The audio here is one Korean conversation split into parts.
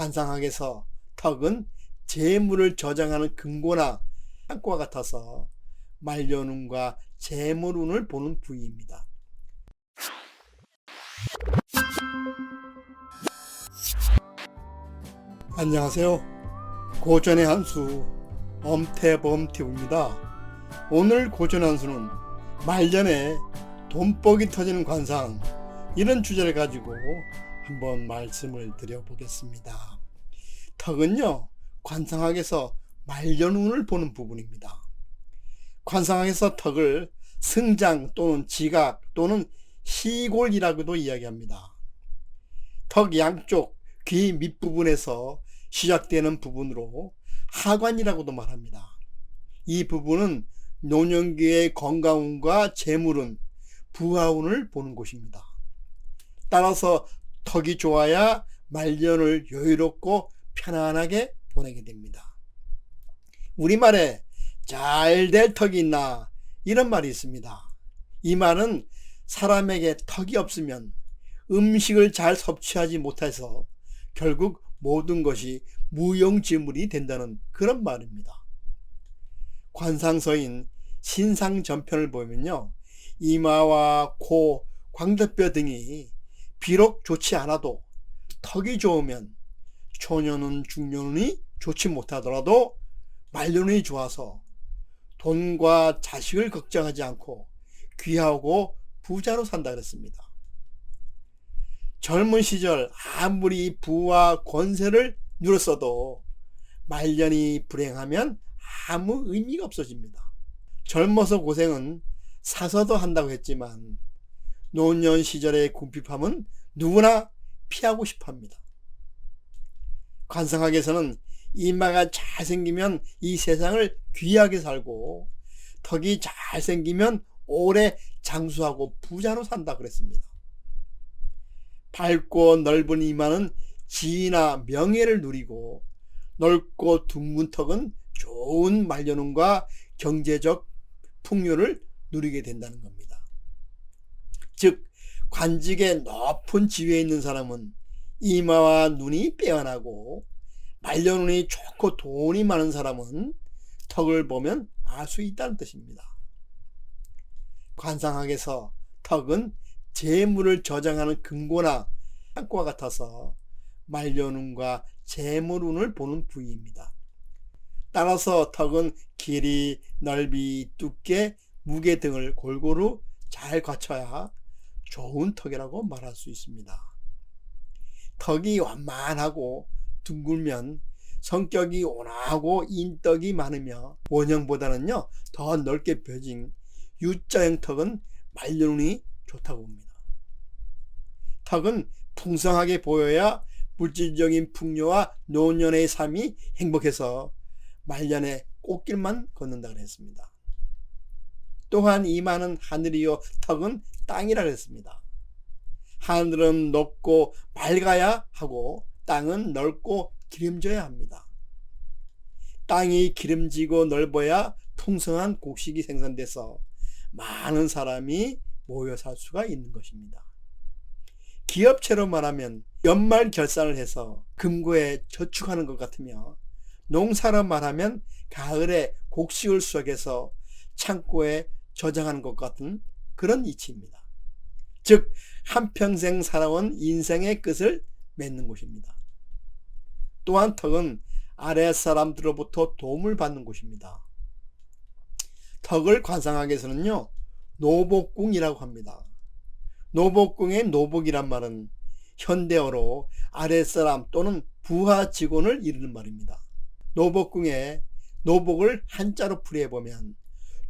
관상학에서 턱은 재물을 저장하는 금고나 창고와 같아서 말년운과 재물운을 보는 부위입니다. 안녕하세요. 고전의 한수 엄태범태우입니다. 오늘 고전 한수는 말년에 돈복이 터지는 관상 이런 주제를 가지고 한번 말씀을 드려보겠습니다. 턱은요 관상학에서 말년운을 보는 부분입니다. 관상학에서 턱을 승장 또는 지각 또는 시골이라고도 이야기합니다. 턱 양쪽 귀 밑부분에서 시작되는 부분으로 하관이라고도 말합니다. 이 부분은 노년기의 건강운과 재물운, 부하운을 보는 곳입니다. 따라서 턱이 좋아야 말년을 여유롭고 편안하게 보내게 됩니다. 우리말에 잘 될 턱이 있나 이런 말이 있습니다. 이 말은 사람에게 턱이 없으면 음식을 잘 섭취하지 못해서 결국 모든 것이 무용지물이 된다는 그런 말입니다. 관상서인 신상전편을 보면요. 이마와 코, 광대뼈 등이 비록 좋지 않아도 턱이 좋으면 초년은 중년이 좋지 못하더라도 말년이 좋아서 돈과 자식을 걱정하지 않고 귀하고 부자로 산다 그랬습니다. 젊은 시절 아무리 부와 권세를 누렸어도 말년이 불행하면 아무 의미가 없어집니다. 젊어서 고생은 사서도 한다고 했지만 노년 시절의 궁핍함은 누구나 피하고 싶어 합니다. 관상학에서는 이마가 잘생기면 이 세상을 귀하게 살고 턱이 잘생기면 오래 장수하고 부자로 산다 그랬습니다. 밝고 넓은 이마는 지위나 명예를 누리고 넓고 둥근 턱은 좋은 말년운과 경제적 풍요를 누리게 된다는 겁니다. 즉 관직의 높은 지위에 있는 사람은 이마와 눈이 빼어나고 말년운이 좋고 돈이 많은 사람은 턱을 보면 알 수 있다는 뜻입니다. 관상학에서 턱은 재물을 저장하는 금고나 창고와 같아서 말년운과 재물운을 보는 부위입니다. 따라서 턱은 길이, 넓이, 두께, 무게 등을 골고루 잘 갖춰야 좋은 턱이라고 말할 수 있습니다. 턱이 완만하고 둥글면 성격이 온화하고 인덕이 많으며 원형보다는요 더 넓게 펴진 U자형 턱은 말년운이 좋다고 봅니다. 턱은 풍성하게 보여야 물질적인 풍요와 노년의 삶이 행복해서 말년에 꽃길만 걷는다 그랬습니다. 또한 이마는 하늘이요 턱은 땅이라 그랬습니다. 하늘은 높고 맑아야 하고 땅은 넓고 기름져야 합니다. 땅이 기름지고 넓어야 풍성한 곡식이 생산돼서 많은 사람이 모여 살 수가 있는 것입니다. 기업체로 말하면 연말 결산을 해서 금고에 저축하는 것 같으며 농사로 말하면 가을에 곡식을 수확해서 창고에 저장하는 것 같은 그런 이치입니다. 즉 한평생 살아온 인생의 끝을 맺는 곳입니다. 또한 턱은 아랫사람들로부터 도움을 받는 곳입니다. 턱을 관상학에서는요 노복궁이라고 합니다. 노복궁의 노복이란 말은 현대어로 아랫사람 또는 부하 직원을 이르는 말입니다. 노복궁에 노복을 한자로 풀이해보면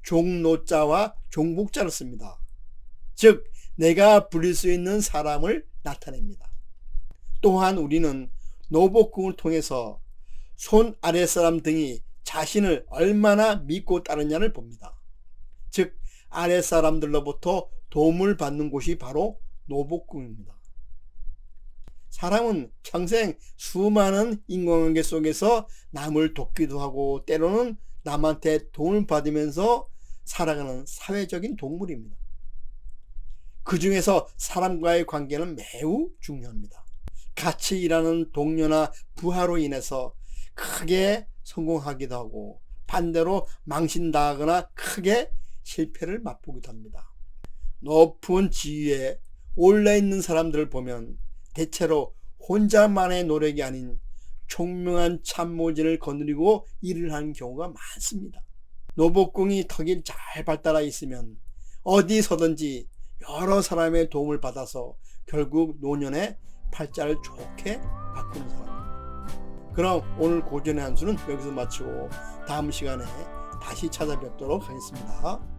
종노자와 종복자를 씁니다. 즉 내가 불릴 수 있는 사람을 나타냅니다. 또한 우리는 노복궁을 통해서 손 아랫사람 등이 자신을 얼마나 믿고 따르냐를 봅니다. 즉 아랫사람들로부터 도움을 받는 곳이 바로 노복궁입니다. 사람은 평생 수많은 인간관계 속에서 남을 돕기도 하고 때로는 남한테 도움을 받으면서 살아가는 사회적인 동물입니다. 그 중에서 사람과의 관계는 매우 중요합니다. 같이 일하는 동료나 부하로 인해서 크게 성공하기도 하고 반대로 망신당하거나 크게 실패를 맛보기도 합니다. 높은 지위에 올라 있는 사람들을 보면 대체로 혼자만의 노력이 아닌 총명한 참모진을 거느리고 일을 하는 경우가 많습니다. 노복궁이 덕이 잘 발달해 있으면 어디서든지 여러 사람의 도움을 받아서 결국 노년에 팔자를 좋게 바꾸는 사람입니다. 그럼 오늘 고전의 한 수는 여기서 마치고 다음 시간에 다시 찾아뵙도록 하겠습니다.